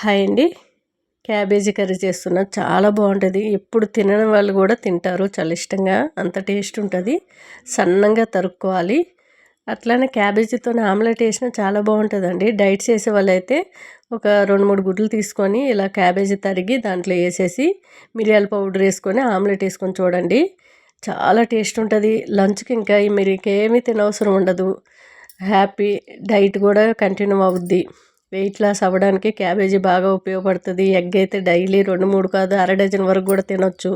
Hi అండి. Cabbage curry చేస్తున్నా. చాలా బాగుంటుంది. ఎప్పుడు తినని వాళ్ళు కూడా తింటారు. చాలా ఇష్టంగా అంత టేస్ట్ ఉంటుంది. సన్నంగా తరుక్కోవాలి. అట్లానే క్యాబేజీతో ఆమ్లెట్ వేసినా చాలా బాగుంటుందండి. డైట్ చేసే వాళ్ళైతే ఒక రెండు మూడు గుడ్లు తీసుకొని ఇలా క్యాబేజీ తరిగి దాంట్లో వేసేసి మిరియాల పౌడర్ వేసుకొని ఆమ్లెట్ వేసుకొని చూడండి. చాలా టేస్ట్ ఉంటుంది. లంచ్కి ఇంకా మీరు ఇంకేమీ తినవసరం ఉండదు. హ్యాపీ డైట్ కూడా కంటిన్యూ అవుద్ది. వెయిట్ లాస్ అవ్వడానికి క్యాబేజీ బాగా ఉపయోగపడుతుంది. ఎగ్ అయితే డైలీ రెండు మూడు కాదు అర డజన్ వరకు కూడా తినొచ్చు.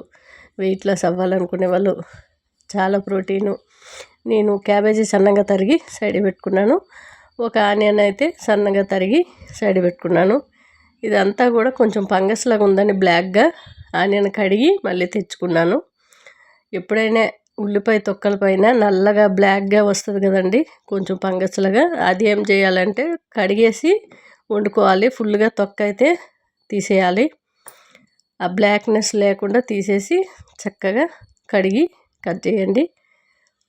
వెయిట్ లాస్ అవ్వాలనుకునే వాళ్ళు. చాలా ప్రోటీను నేను క్యాబేజీ సన్నగా తరిగి సైడ్ పెట్టుకున్నాను. ఒక ఆనియన్ అయితే సన్నగా తరిగి సైడ్ పెట్టుకున్నాను. ఇదంతా కూడా కొంచెం ఫంగస్ లాగా ఉందని బ్లాక్గా ఆనియన్ కడిగి మళ్ళీ తెచ్చుకున్నాను. ఎప్పుడైనా ఉల్లిపాయ తొక్కల పైన నల్లగా బ్లాక్గా వస్తుంది కదండి కొంచెం పంగసలుగా. అది ఏం చేయాలంటే కడిగేసి వండుకోవాలి. ఫుల్గా తొక్క అయితే తీసేయాలి. ఆ బ్లాక్నెస్ లేకుండా తీసేసి చక్కగా కడిగి కట్ చేయండి.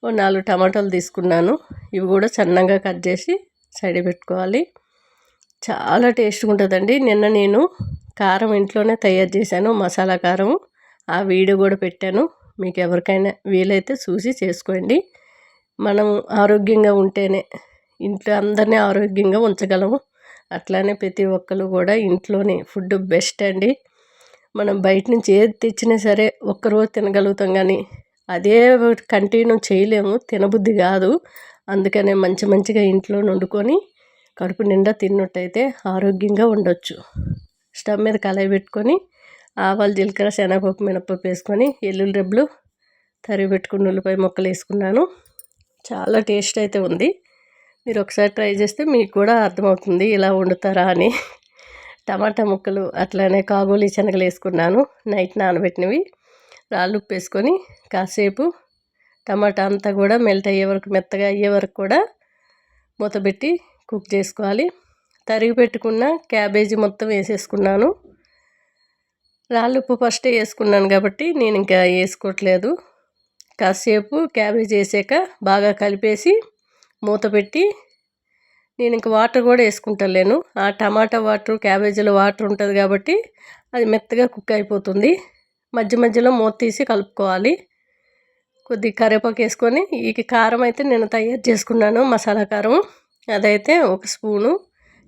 ఓ నాలుగు టమాటాలు తీసుకున్నాను. ఇవి కూడా సన్నంగా కట్ చేసి సైడ్ పెట్టుకోవాలి. చాలా టేస్ట్గా ఉంటుందండి. నిన్న నేను కారం ఇంట్లోనే తయారు చేశాను మసాలా కారం. ఆ వీడియో కూడా పెట్టాను. మీకు ఎవరికైనా వీలైతే చూసి చేసుకోండి. మనం ఆరోగ్యంగా ఉంటేనే ఇంట్లో అందరినీ ఆరోగ్యంగా ఉంచగలము. అట్లానే ప్రతి ఒక్కరు కూడా ఇంట్లోనే ఫుడ్ బెస్ట్ అండి. మనం బయట నుంచి ఏది తెచ్చినా సరే ఒక్కరోజు తినగలుగుతాం కానీ అదే కంటిన్యూ చేయలేము తినబుద్ధి కాదు. అందుకనే మంచి మంచిగా ఇంట్లో వండుకొని కడుపు నిండా తిన్నట్టయితే ఆరోగ్యంగా ఉండొచ్చు. స్టవ్ మీద కళాయి పెట్టుకొని ఆవాలు జీలకర్ర శనగపప్పు మినపప్పు వేసుకొని ఎల్లుల్లి రెబ్బలు తరిగి పెట్టుకుని ఉల్లిపాయ ముక్కలు వేసుకున్నాను. చాలా టేస్ట్ అయితే ఉంది. మీరు ఒకసారి ట్రై చేస్తే మీకు కూడా అర్థమవుతుంది ఇలా వండుతారా అని. టమాటా ముక్కలు అట్లానే కాబూలి శనగలు వేసుకున్నాను. నైట్ నానబెట్టినవి. రాళ్ళు ఉప్పు వేసుకొని కాసేపు టమాటా అంతా కూడా మెల్ట్ అయ్యే వరకు మెత్తగా అయ్యే వరకు కూడా మూతబెట్టి కుక్ చేసుకోవాలి. తరిగి పెట్టుకున్న క్యాబేజీ మొత్తం వేసేసుకున్నాను. రాళ్ళు ఉప్పు ఫస్ట్ వేసుకున్నాను కాబట్టి నేను ఇంకా వేసుకోవట్లేదు. కాసేపు క్యాబేజ్ వేసాక బాగా కలిపేసి మూత పెట్టి నేను ఇంక వాటర్ కూడా వేసుకుంటలేను. ఆ టమాటా వాటర్ క్యాబేజీలో వాటర్ ఉంటుంది కాబట్టి అది మెత్తగా కుక్ అయిపోతుంది. మధ్య మధ్యలో మూత తీసి కలుపుకోవాలి. కొద్దిగా కరివేపాకు వేసుకొని ఈ కారం అయితే నేను తయారు చేసుకున్నాను మసాలా కారం. అదైతే ఒక స్పూను.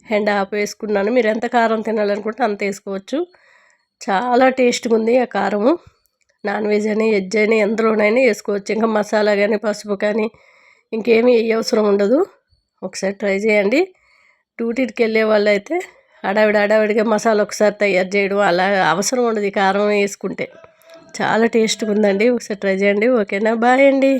హెండ్ ఆపు వేసుకున్నాను. మీరు ఎంత కారం తినాలనుకుంటే అంత వేసుకోవచ్చు. చాలా టేస్ట్గా ఉంది ఆ కారము. నాన్ వెజ్ అని వెజ్ అని ఎందులోనైనా వేసుకోవచ్చు. ఇంకా మసాలా కానీ పసుపు కానీ ఇంకేమీ అవసరం ఉండదు. ఒకసారి ట్రై చేయండి. డ్యూటీకి వెళ్ళే వాళ్ళు అయితే హడావిడి హడావిడిగా మసాలా ఒకసారి తయారు చేయడం అలా అవసరం ఉండదు ఈ కారం వేసుకుంటే. చాలా టేస్ట్గా ఉందండి ఒకసారి ట్రై చేయండి. ఓకేనా? బాయ్ అండి.